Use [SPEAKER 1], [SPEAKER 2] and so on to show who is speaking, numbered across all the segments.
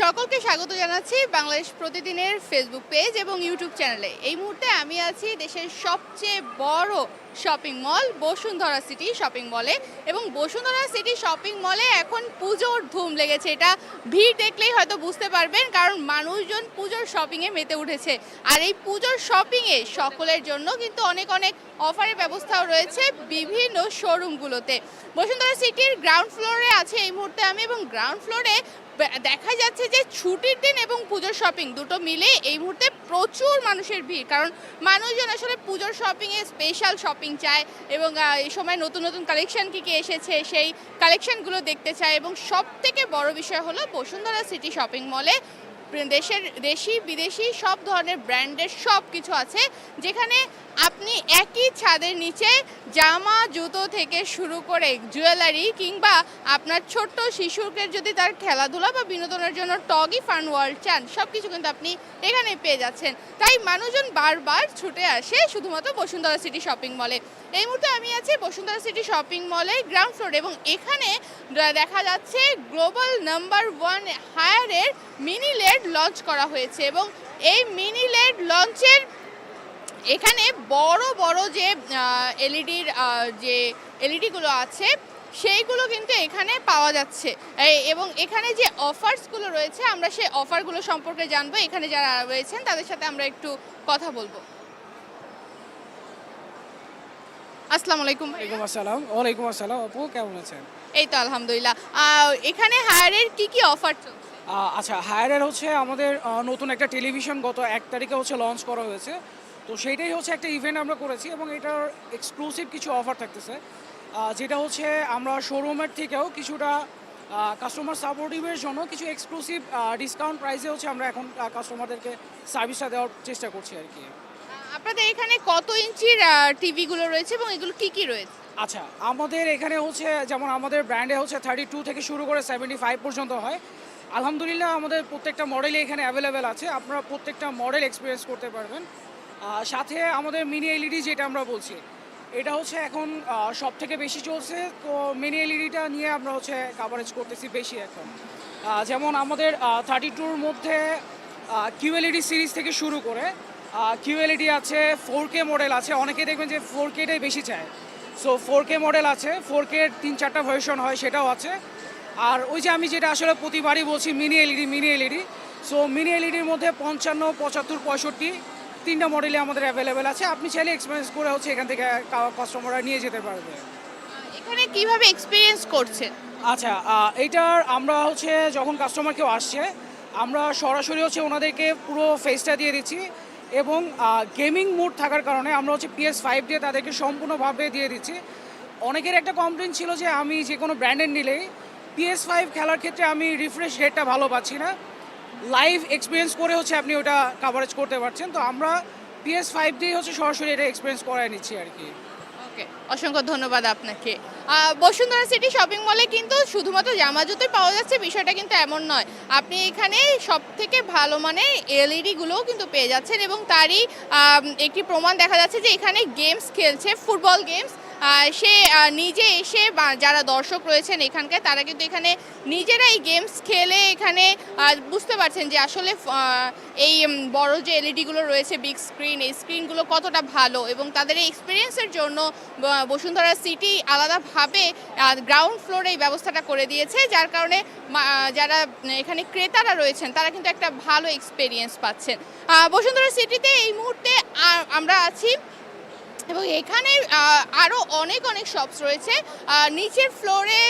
[SPEAKER 1] সকলকে স্বাগত জানাচ্ছি বাংলাদেশ প্রতিদিনের ফেসবুক পেজ এবং ইউটিউব চ্যানেলে। এই মুহূর্তে আমি আছি দেশের সবচেয়ে বড় shopping mall Bashundhara city shopping মলে এবং বসুন্ধরা সিটি শপিং মলে এখন পুজোর ধুম লেগেছে। এটা ভিড় দেখলেই হয়তো বুঝতে পারবেন, কারণ মানুষজন পুজোর শপিংয়ে মেতে উঠেছে। আর এই পুজোর শপিংয়ে সকলের জন্য কিন্তু অনেক অনেক অফারের ব্যবস্থাও রয়েছে বিভিন্ন শোরুমগুলোতে বসুন্ধরা সিটির গ্রাউন্ড ফ্লোরে আছে এই মুহূর্তে আমি এবং গ্রাউন্ড ফ্লোরে দেখা যাচ্ছে যে ছুটির দিন এবং পুজোর শপিং দুটো মিলে এই মুহূর্তে প্রচুর মানুষের ভিড়। কারণ মানুষজন আসলে পুজোর শপিংয়ে স্পেশাল শপিং চায় এবং এই সময় নতুন নতুন কালেকশন কী কী এসেছে সেই কালেকশনগুলো দেখতে চায় এবং সব থেকে বড় বিষয় হলো বসুন্ধরা সিটি শপিং মলে দেশের দেশি, বিদেশি সব ধরনের ব্র্যান্ডের সব কিছু আছে, যেখানে আপনি একই ছাদের নিচে জামা, জুতো থেকে শুরু করে জুয়েলারি কিংবা আপনার ছোট্ট শিশুকে যদি তার খেলাধুলা বা বিনোদনের জন্য টগি ফান ওয়ার্ল্ড চান সব কিছু কিন্তু আপনি এখানে পেয়ে যাচ্ছেন। তাই মানুষজন বারবার ছুটে আসে শুধুমাত্র বসুন্ধরা সিটি শপিং মলে। এই মুহূর্তে আমি আছি বসুন্ধরা সিটি শপিং মলে, গ্রাউন্ড ফ্লোরে, এবং এখানে দেখা যাচ্ছে গ্লোবাল নাম্বার ওয়ান হায়ারের মিনি লেড লঞ্চ করা হয়েছে। এবং এই মিনি লেড লঞ্চের এখানে বড় বড় যে এলইডির যে এলইডিগুলো আছে, সেইগুলো কিন্তু এখানে পাওয়া যাচ্ছে। এবং এখানে যে অফার্সগুলো রয়েছে, আমরা সেই অফারগুলো সম্পর্কে জানব। এখানে যারা রয়েছেন, তাদের সাথে আমরা একটু কথা বলব। আসসালামু আলাইকুম।
[SPEAKER 2] ওয়ালাইকুম আসসালাম। ওয়ালাইকুম আসসালাম। আপু কেমন আছেন?
[SPEAKER 1] এই তো আলহামদুলিল্লাহ। এখানে হায়ারের কি কি অফার চলছে?
[SPEAKER 2] আচ্ছা হায়ারের হচ্ছে আমাদের নতুন একটা টেলিভিশন গত এক তারিখে হচ্ছে লঞ্চ করা হয়েছে। তো সেইটাই হচ্ছে একটা ইভেন্ট আমরা করেছি এবং এটার এক্সক্লুসিভ কিছু অফার থাকতেছে। যেটা হচ্ছে আমরা শোরুমের থেকেও কিছুটা কাস্টমার সাপোর্টিভের জন্য কিছু এক্সক্লুসিভ ডিসকাউন্ট প্রাইসে হচ্ছে আমরা এখন কাস্টমারদেরকে সার্ভিসটা দেওয়ার চেষ্টা করছি আর কি।
[SPEAKER 1] আপনাদের এখানে কত ইঞ্চির টিভিগুলো রয়েছে এবং এগুলো কি কি রয়েছে?
[SPEAKER 2] আচ্ছা আমাদের এখানে হচ্ছে, যেমন আমাদের ব্র্যান্ডে হচ্ছে থার্টি টু থেকে শুরু করে সেভেন্টি ফাইভ পর্যন্ত হয়। আলহামদুলিল্লাহ আমাদের প্রত্যেকটা মডেলই এখানে অ্যাভেলেবেল আছে। আপনারা প্রত্যেকটা মডেল এক্সপিরিয়েন্স করতে পারবেন। সাথে আমাদের মিনি এলইডি যেটা আমরা বলছি, এটা হচ্ছে এখন সব থেকে বেশি চলছে। তো মিনি এলইডিটা নিয়ে আমরা হচ্ছে কাভারেজ করতেছি বেশি এখন। যেমন আমাদের থার্টি টুর মধ্যে কিউ কিউএলইডি সিরিজ থেকে শুরু করে কিউএলইডি আছে ফোর কে মডেল আছে। অনেকে দেখবেন যে ফোর কেটাই বেশি চায়। সো ফোর কে মডেল আছে ফোর কে তিন চারটা ভার্সন হয় সেটাও আছে। আর ওই যে আমি যেটা আসলে প্রতিবারই বলছি mini LED mini LED so mini এলইডির মধ্যে পঞ্চান্ন পঁচাত্তর পঁয়ষট্টি তিনটা মডেলে আমাদের অ্যাভেলেবেল আছে। আপনি চাইলে এক্সপিরিয়েন্স করে হচ্ছে এখান থেকে কাস্টমাররা নিয়ে যেতে পারবে।
[SPEAKER 1] এখানে কীভাবে এক্সপিরিয়েন্স করছেন?
[SPEAKER 2] আচ্ছা এইটার আমরা হচ্ছে যখন কাস্টমার কেউ আসছে আমরা সরাসরি হচ্ছে ওনাদেরকে পুরো ফেসটা দিয়ে দিচ্ছি। এবং গেমিং মোড থাকার কারণে আমরা হচ্ছে পিএস ফাইভ দিয়ে তাদেরকে সম্পূর্ণভাবে দিয়ে দিচ্ছি। অনেকের একটা কমপ্লেন ছিল যে আমি যে কোনো ব্র্যান্ডের নিলেই পিএস ফাইভ খেলার ক্ষেত্রে আমি রিফ্রেশ রেটটা ভালো পাচ্ছি না। লাইভ এক্সপিরিয়েন্স করে হচ্ছে আপনি ওটা কাভারেজ করতে পারছেন। তো আমরা পিএস ফাইভ দিয়ে হচ্ছে সরাসরি এটা এক্সপিরিয়েন্স করায় নিচ্ছি আর কি।
[SPEAKER 1] ওকে অসংখ্য ধন্যবাদ আপনাকে। বসুন্ধরা সিটি শপিং মলে কিন্তু শুধুমাত্র জামা জুতোই পাওয়া যাচ্ছে, বিষয়টা কিন্তু এমন নয়। আপনি এখানে সব থেকে ভালো মানে এলইডিগুলোও কিন্তু পেয়ে যাচ্ছেন এবং তারই একটি প্রমাণ দেখা যাচ্ছে যে এখানে গেমস খেলছে ফুটবল গেমস সে নিজে এসে যারা দর্শক রয়েছেন এখানকার, তারা কিন্তু এখানে নিজেরা এই গেমস খেলে এখানে বুঝতে পারছেন যে আসলে এই বড় যে এলইডিগুলো রয়েছে বিগ স্ক্রিন এই স্ক্রিনগুলো কতটা ভালো এবং তাদের এই এক্সপিরিয়েন্সের জন্য বসুন্ধরা সিটি আলাদাভাবে গ্রাউন্ড ফ্লোরে এই ব্যবস্থাটা করে দিয়েছে, যার কারণে যারা, এখানে ক্রেতারা রয়েছেন, তারা কিন্তু একটা ভালো এক্সপিরিয়েন্স পাচ্ছেন। বসুন্ধরা সিটিতে এই মুহূর্তে আমরা আছি এবং এখানে আরও অনেক অনেক শপস রয়েছে। নিচের ফ্লোরে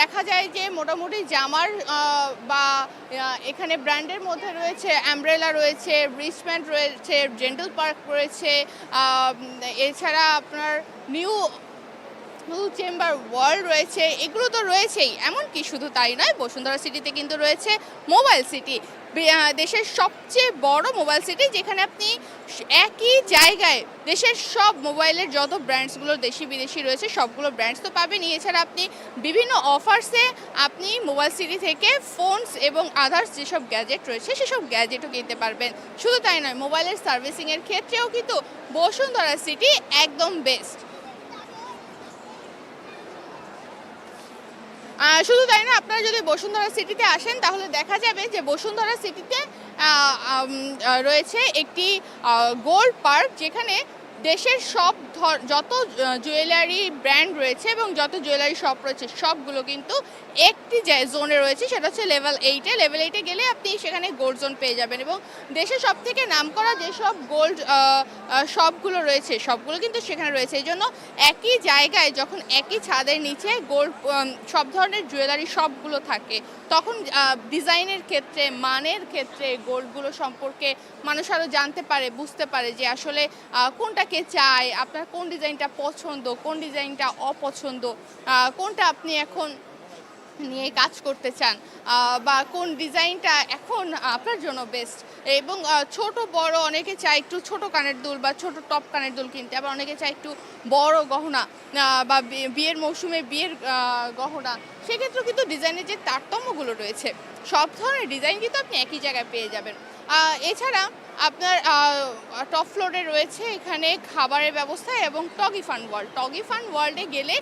[SPEAKER 1] দেখা যায় যে মোটামুটি জামার বা এখানে ব্র্যান্ডের মধ্যে রয়েছে অ্যাম্ব্রেলা রয়েছে রিচম্যান্ড রয়েছে জেন্টাল পার্ক রয়েছে এছাড়া আপনার নিউ চেম্বার ওয়ার্ল্ড রয়েছে। এগুলো তো রয়েছেই। এমনকি শুধু তাই নয়, বসুন্ধরা সিটিতে কিন্তু রয়েছে মোবাইল সিটি দেশের সবচেয়ে বড় মোবাইল সিটি যেখানে আপনি একই জায়গায় দেশের সব মোবাইলের যত ব্র্যান্ডসগুলো দেশি বিদেশি রয়েছে, সবগুলো ব্র্যান্ডস তো পাবেন। এছাড়া আপনি বিভিন্ন অফার্সে আপনি মোবাইল সিটি থেকে ফোনস এবং আদার্স যেসব গ্যাজেট রয়েছে, সেসব গ্যাজেটও কিনতে পারবেন। শুধু তাই নয় মোবাইলের সার্ভিসিংয়ের ক্ষেত্রেও কিন্তু বসুন্ধরা সিটি একদম বেস্ট শুধু তাই না, আপনারা যদি বসুন্ধরা সিটিতে আসেন, তাহলে দেখা যাবে যে বসুন্ধরা সিটিতে রয়েছে একটি গোল্ড পার্ক, যেখানে দেশের সব যত জুয়েলারি ব্র্যান্ড রয়েছে এবং যত জুয়েলারি শপ রয়েছে সবগুলো কিন্তু একটি জোনে রয়েছে সেটা হচ্ছে লেভেল এইটে লেভেল এইটে গেলে আপনি সেখানে গোল্ড জোন পেয়ে যাবেন এবং দেশের সব থেকে নামকরা যেসব গোল্ড শপগুলো রয়েছে সবগুলো কিন্তু সেখানে রয়েছে। এই জন্য একই জায়গায় যখন একই ছাদের নিচে গোল্ড সব ধরনের জুয়েলারি শপগুলো থাকে তখন ডিজাইনের ক্ষেত্রে মানের ক্ষেত্রে গোল্ডগুলো সম্পর্কে মানুষ আরও জানতে পারে বুঝতে পারে যে আসলে আহ, কোনটাকে চায় আপনার কোন ডিজাইনটা পছন্দ, কোন ডিজাইনটা অপছন্দ কোনটা আপনি এখন নিয়ে কাজ করতে চান বা কোন ডিজাইনটা এখন আপনার জন্য বেস্ট এবং ছোট, বড়, অনেকে চায় একটু ছোট কানের দুল বা ছোট টপ কানের দুল কিনতে, আবার অনেকে চায় একটু বড় গহনা বা বিয়ের মৌসুমে বিয়ের গহনা। সেক্ষেত্রেও কিন্তু ডিজাইনের যে তারতম্যগুলো রয়েছে, সব ধরনের ডিজাইন কিন্তু আপনি একই জায়গায় পেয়ে যাবেন। এছাড়া আপনার টপ ফ্লোরে রয়েছে এখানে খাবারের ব্যবস্থা এবং Toggi fun world. Toggi fun ওয়ার্ল্ডে গেলে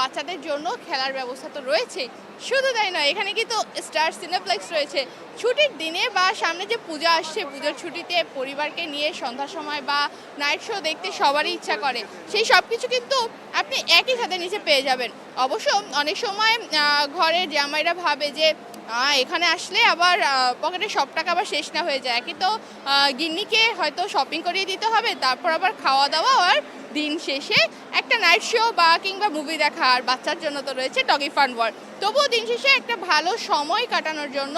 [SPEAKER 1] বাচ্চাদের জন্য খেলার ব্যবস্থা তো রয়েছে। শুধু তাই নয়, এখানে কিন্তু স্টার সিনেপ্লেক্স রয়েছে। ছুটির দিনে বা সামনে যে পূজা আসছে, পুজোর ছুটিতে পরিবারকে নিয়ে সন্ধ্যার সময় বা নাইট শো দেখতে সবারই ইচ্ছা করে। সেই সব কিছু কিন্তু আপনি একই সাথে নিচে পেয়ে যাবেন। অবশ্য অনেক সময় ঘরের জামাইরা ভাবে যে এখানে আসলে আবার পকেটে সব টাকা আবার শেষ না হয়ে যায়। কি তো গিন্নিকে হয়তো শপিং করিয়ে দিতে হবে, তারপর আবার খাওয়া দাওয়া আর দিন শেষে একটা নাইট শো বা কিংবা মুভি দেখা। আর বাচ্চার জন্য তো রয়েছে টগি ফান ওয়ার্ল্ড তবুও দিন শেষে একটা ভালো সময় কাটানোর জন্য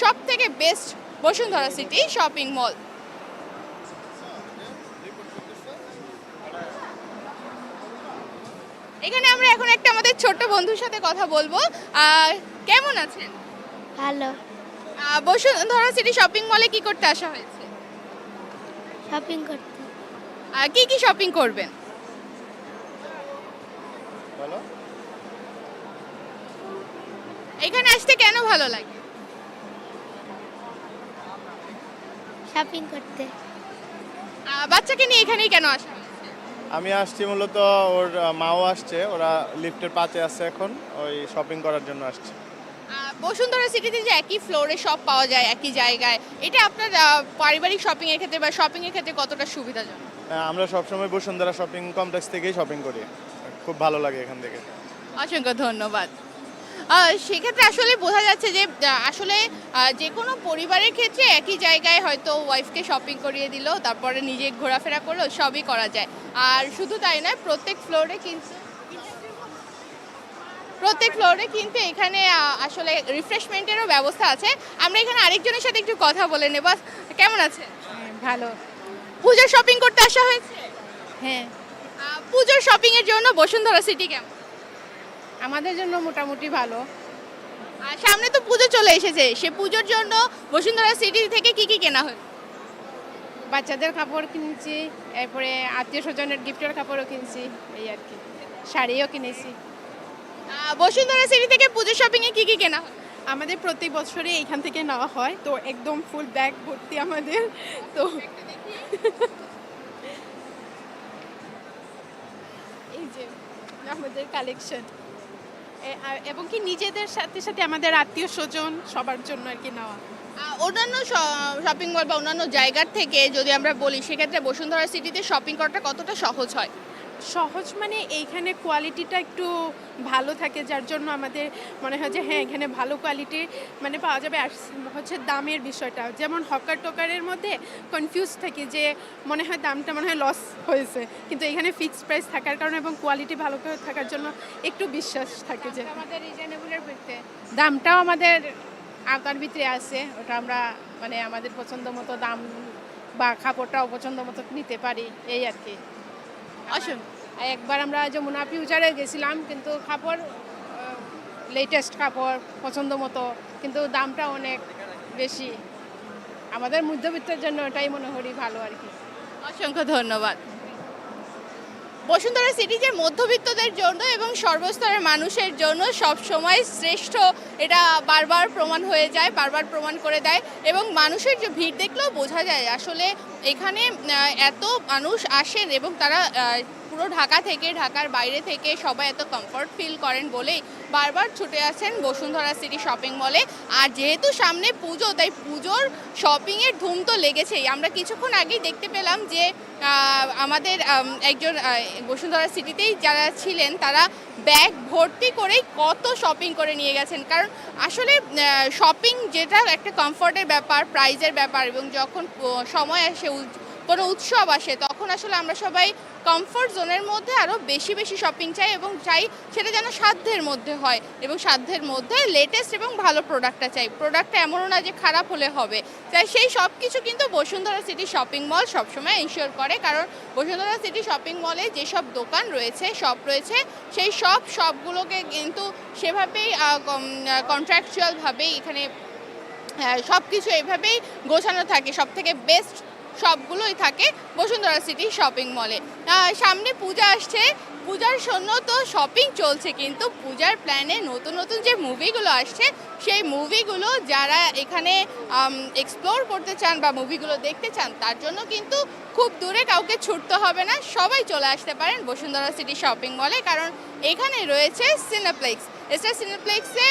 [SPEAKER 1] সব থেকে best Bashundhara city shopping mall এখানে আমরা এখন একটা আমাদের ছোট্ট বন্ধুর সাথে কথা বলব। কেমন আছেন?
[SPEAKER 3] ভালো।
[SPEAKER 1] বসুন্ধরা সিটি শপিং মলে কি করতে আসা হয়েছে?
[SPEAKER 3] শপিং করতে।
[SPEAKER 1] আহ, কি কি শপিং করবেন?
[SPEAKER 4] বলো।
[SPEAKER 1] এখানে আসতে কেন ভালো লাগে?
[SPEAKER 3] শপিং করতে।
[SPEAKER 1] বাচ্চাকে নিয়ে এখানেই কেন আসা?
[SPEAKER 4] আমি আসছি মূলত ওর মাও আসছে ওরা লিফটের পাতে আছে এখন ওই শপিং করার জন্য আসছে।
[SPEAKER 1] বসুন্ধরা সিটিতে যে একই ফ্লোরে সব পাওয়া যায় একই জায়গায় এটা আপনার পারিবারিক শপিং এর ক্ষেত্রে বা শপিং এর ক্ষেত্রে কতটা সুবিধাজনক?
[SPEAKER 4] আহ, আমরা সবসময় বসুন্ধরা শপিং কমপ্লেক্স থেকেই শপিং করি। খুব ভালো লাগে এখান থেকে।
[SPEAKER 1] অসংখ্য ধন্যবাদ। সেক্ষেত্রে আসলে বোঝা যাচ্ছে যে আসলে যে কোনো পরিবারের ক্ষেত্রে একই জায়গায় হয়তো ওয়াইফকে শপিং করিয়ে দিল তারপরে নিজে ঘোরাফেরা করল সবই করা যায়। আর শুধু তাই নয় প্রত্যেক ফ্লোরে কিন্তু প্রত্যেক ফ্লোরে কিন্তু এখানে আসলে রিফ্রেশমেন্টেরও ব্যবস্থা আছে। আমরা এখানে আরেকজনের সাথে একটু কথা বলে নেব। কেমন আছে?
[SPEAKER 5] ভালো।
[SPEAKER 1] পুজোর শপিং করতে আসা হয়েছে?
[SPEAKER 5] হ্যাঁ।
[SPEAKER 1] পুজোর শপিং এর জন্য বসুন্ধরা সিটি কেমন?
[SPEAKER 5] আমাদের জন্য মোটামুটি ভালো।
[SPEAKER 1] আর সামনে তো পুজো চলে এসেছে। সে পুজোর জন্য বসুন্ধরা সিটি থেকে কি কি কেনা হলো
[SPEAKER 5] বাচ্চাদের কাপড় কিনছি এরপরে আত্মীয় স্বজনের গিফটের কাপড়ও কিনছি এই আর কি। শাড়িও কিনেছি।
[SPEAKER 1] বসুন্ধরা সিটি থেকে পুজো শপিংয়ে কি কি কেনা
[SPEAKER 6] আমাদের প্রতি বছরে এখান থেকে নেওয়া হয় তো একদম ফুল ব্যাগ ভর্তি আমাদের তো এই যে আমাদের কালেকশন এবং কি নিজেদের সাথে সাথে আমাদের আত্মীয় স্বজন সবার জন্য আর কি নেওয়া।
[SPEAKER 1] অন্যান্য শপিং মল বা অন্যান্য জায়গার থেকে যদি আমরা বলি, সেক্ষেত্রে বসুন্ধরা সিটিতে শপিং করাটা কতটা সহজ হয়?
[SPEAKER 6] সহজ মানে এইখানে কোয়ালিটিটা একটু ভালো থাকে যার জন্য আমাদের মনে হয় যে হ্যাঁ এখানে ভালো কোয়ালিটি মানে পাওয়া যাবে। আর হচ্ছে দামের বিষয়টা যেমন হকার টকারের মধ্যে কনফিউজ থাকি যে মনে হয় দামটা মনে হয় লস হয়েছে কিন্তু এখানে ফিক্সড প্রাইস থাকার কারণে এবং কোয়ালিটি ভালো করে থাকার জন্য একটু বিশ্বাস থাকে যে
[SPEAKER 5] আমাদের রিজনেবলের ভিতরে দামটাও আমাদের আওতার ভিতরে আছে ওটা আমরা মানে আমাদের পছন্দ মতো দাম বা কাপড়টাও পছন্দ মতো নিতে পারি এই আর কি।
[SPEAKER 1] অসম
[SPEAKER 5] একবার আমরা যমুনা ফিউচারে গেছিলাম, কিন্তু কাপড় লেটেস্ট কাপড় পছন্দ মতো, কিন্তু দামটা অনেক বেশি। আমাদের মধ্যবিত্তের জন্য ওটাই মনে করি ভালো আর কি।
[SPEAKER 1] অসংখ্য ধন্যবাদ। বসুন্ধরা সিটি যে মধ্যবিত্তদের জন্য এবং সর্বস্তরের মানুষের জন্য সব সময় শ্রেষ্ঠ, এটা বারবার প্রমাণ হয়ে যায়, বারবার প্রমাণ করে দেয় এবং মানুষের যে ভিড় দেখলেও বোঝা যায় আসলে এখানে এত মানুষ আসেন এবং তারা পুরো ঢাকা থেকে, ঢাকার বাইরে থেকে সবাই এত কমফর্ট ফিল করেন বলেই বারবার ছুটে আসেন বসুন্ধরা সিটি শপিং মলে আর যেহেতু সামনে পুজো, তাই পুজোর শপিংয়ের ধুম তো লেগেছেই। আমরা কিছুক্ষণ আগেই দেখতে পেলাম যে আমাদের একজন বসুন্ধরা সিটিতেই যারা ছিলেন, তারা ব্যাগ ভর্তি করেই কত শপিং করে নিয়ে গেছেন। কারণ আসলে শপিং যেটা একটা কমফর্টের ব্যাপার প্রাইজের ব্যাপার এবং যখন সময় আসে কোনো উৎসব আসে, তখন আসলে আমরা সবাই কমফর্ট জোনের মধ্যে আরও বেশি বেশি শপিং চাই এবং চাই সেটা যেন সাধ্যের মধ্যে হয় এবং সাধ্যের মধ্যে লেটেস্ট এবং ভালো প্রোডাক্টটা চাই। প্রোডাক্টটা এমনও না যে খারাপ হলে হবে। তাই সেই সব কিছু কিন্তু বসুন্ধরা সিটি শপিং মল সবসময় ইনশিওর করে কারণ বসুন্ধরা সিটি শপিং মলে যেসব দোকান রয়েছে শপ রয়েছে, সেই সব শপগুলোকে কিন্তু সেভাবেই কন্ট্রাকচুয়ালভাবেই এখানে সব কিছু এভাবেই গোছানো থাকে। সব থেকে বেস্ট সবগুলোই থাকে বসুন্ধরা সিটি শপিং মলে। সামনে পূজা আসছে। পূজার জন্য তো শপিং চলছে, কিন্তু পূজার প্ল্যানে নতুন নতুন যে মুভিগুলো আসছে, সেই মুভিগুলো যারা এখানে এক্সপ্লোর করতে চান বা মুভিগুলো দেখতে চান, তার জন্য কিন্তু খুব দূরে কাউকে ছুটতে হবে না। সবাই চলে আসতে পারেন বসুন্ধরা সিটি শপিং মলে, কারণ এখানে রয়েছে সিনেপ্লেক্স এছাড়া সিনেপ্লেক্সে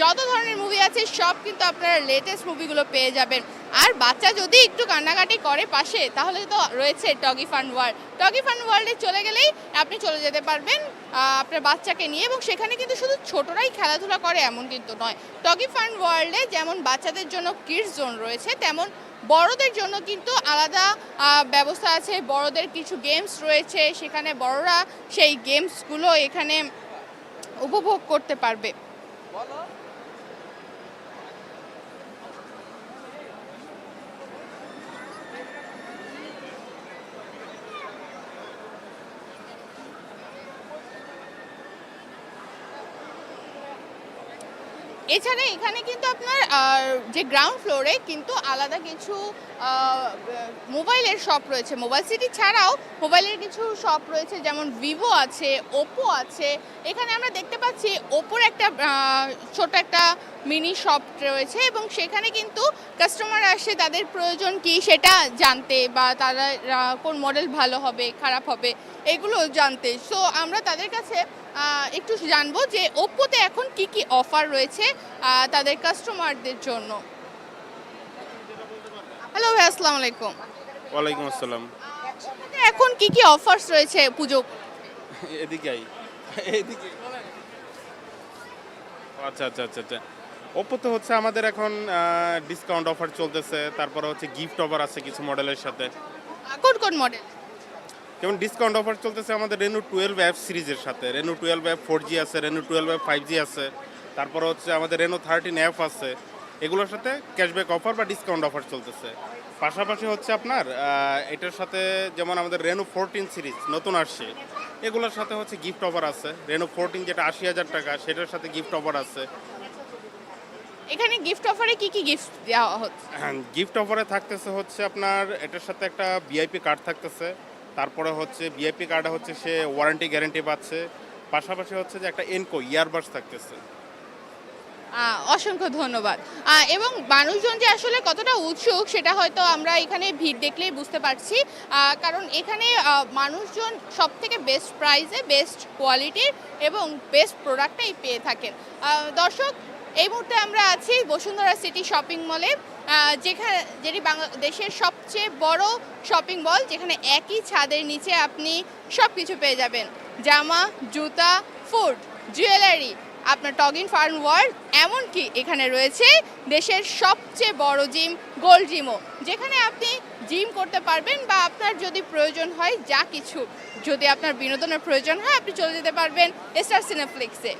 [SPEAKER 1] যত ধরনের মুভি আছে, সব কিন্তু আপনারা লেটেস্ট মুভিগুলো পেয়ে যাবেন। আর বাচ্চা যদি একটু কান্নাকাটি করে পাশে, তাহলে তো রয়েছে Toggi fun world Toggi fun ওয়ার্ল্ডে চলে গেলেই আপনি চলে যেতে পারবেন আপনার বাচ্চাকে নিয়ে। এবং সেখানে কিন্তু শুধু ছোটরাই খেলাধুলা করে এমন কিন্তু নয়। টগি ফান ওয়ার্ল্ডে যেমন বাচ্চাদের জন্য কিডস জোন রয়েছে, তেমন বড়দের জন্য কিন্তু আলাদা ব্যবস্থা আছে। বড়দের কিছু গেমস রয়েছে, সেখানে বড়রা সেই গেমসগুলো এখানে উপভোগ করতে পারবে। বলো এছাড়া এখানে কিন্তু আপনার যে গ্রাউন্ড ফ্লোরে কিন্তু আলাদা কিছু মোবাইলের শপ রয়েছে। মোবাইল সিটি ছাড়াও মোবাইলের কিছু শপ রয়েছে, যেমন ভিভো আছে ওপো আছে। এখানে আমরা দেখতে পাচ্ছি ওপোর একটা ছোট একটা মিনি শপ রয়েছে এবং সেখানে কিন্তু কাস্টমার আসে, তাদের প্রয়োজন কি সেটা জানতে বা তারা কোন মডেল ভালো হবে, খারাপ হবে, এগুলো জানতে। সো আমরা তাদের কাছে একটু জানব যে ওপ্পোতে এখন কি কি অফার রয়েছে তাদের কাস্টমারদের জন্য। হ্যালো ভাই আসসালামু আলাইকুম।
[SPEAKER 7] ওয়ালাইকুম আসসালাম।
[SPEAKER 1] এখন কি কি অফার্স রয়েছে পুজো?
[SPEAKER 7] এদিকে আই এদিকে আচ্ছা আচ্ছা আচ্ছা। আচ্ছা ওপ্পোতে হচ্ছে আমাদের এখন ডিসকাউন্ট অফার চলতেছে। তারপরে হচ্ছে গিফট অফার আছে কিছু মডেলের সাথে।
[SPEAKER 1] কোন কোন মডেল
[SPEAKER 7] যেমন ডিসকাউন্ট অফার চলতেছে আমাদের রেনু টুয়েলভ অ্যাপ সিরিজের সাথে। Reno twelve F four G আছে Reno twelve F five G আছে। তারপরে হচ্ছে আমাদের রেনু থার্টিন অ্যাপ আছে। এগুলোর সাথে ক্যাশব্যাক অফার বা ডিসকাউন্ট অফার চলতেছে। পাশাপাশি হচ্ছে আপনার এটার সাথে যেমন আমাদের রেনু ফোরটিন সিরিজ নতুন আসছে এগুলোর সাথে হচ্ছে গিফট অফার আছে। রেনু ফোরটিন যেটা আশি হাজার টাকা সেটার সাথে গিফট অফার আছে।
[SPEAKER 1] এখানে গিফট অফারে কি কি গিফট দেওয়া হচ্ছে?
[SPEAKER 7] গিফট অফারে থাকতেছে হচ্ছে আপনার এটার সাথে একটা ভিআইপি কার্ড থাকতেছে। তারপরে হচ্ছে ভিআইপি কার্ডে হচ্ছে সে ওয়ারেন্টি গ্যারেন্টি পাচ্ছে। পাশাপাশি হচ্ছে যে একটা এনকো ইয়ারবাডস থাকতেছে।
[SPEAKER 1] অসংখ্য ধন্যবাদ। এবং মানুষজন যে আসলে কতটা উৎসুক, সেটা হয়তো আমরা এখানে ভিড় দেখলেই বুঝতে পারছি। কারণ এখানে মানুষজন সব থেকে বেস্ট প্রাইসে বেস্ট কোয়ালিটির এবং বেস্ট প্রোডাক্টটাই পেয়ে থাকেন। দর্শক, এই মুহূর্তে আমরা আছি বসুন্ধরা সিটি শপিং মলে যেখানে যেটি বাংলাদেশের সবচেয়ে বড় শপিং মল যেখানে একই ছাদের নিচে আপনি সব কিছু পেয়ে যাবেন। জামা, জুতা ফুড জুয়েলারি আপনার টগিন ফার্ম ওয়ার্ল্ড এমনকি এখানে রয়েছে দেশের সবচেয়ে বড় জিম গোল্ড জিমও যেখানে আপনি জিম করতে পারবেন বা আপনার যদি প্রয়োজন হয় যা কিছু। যদি আপনার বিনোদনের প্রয়োজন হয়, আপনি চলে যেতে পারবেন স্টার সিনেফ্লিক্সে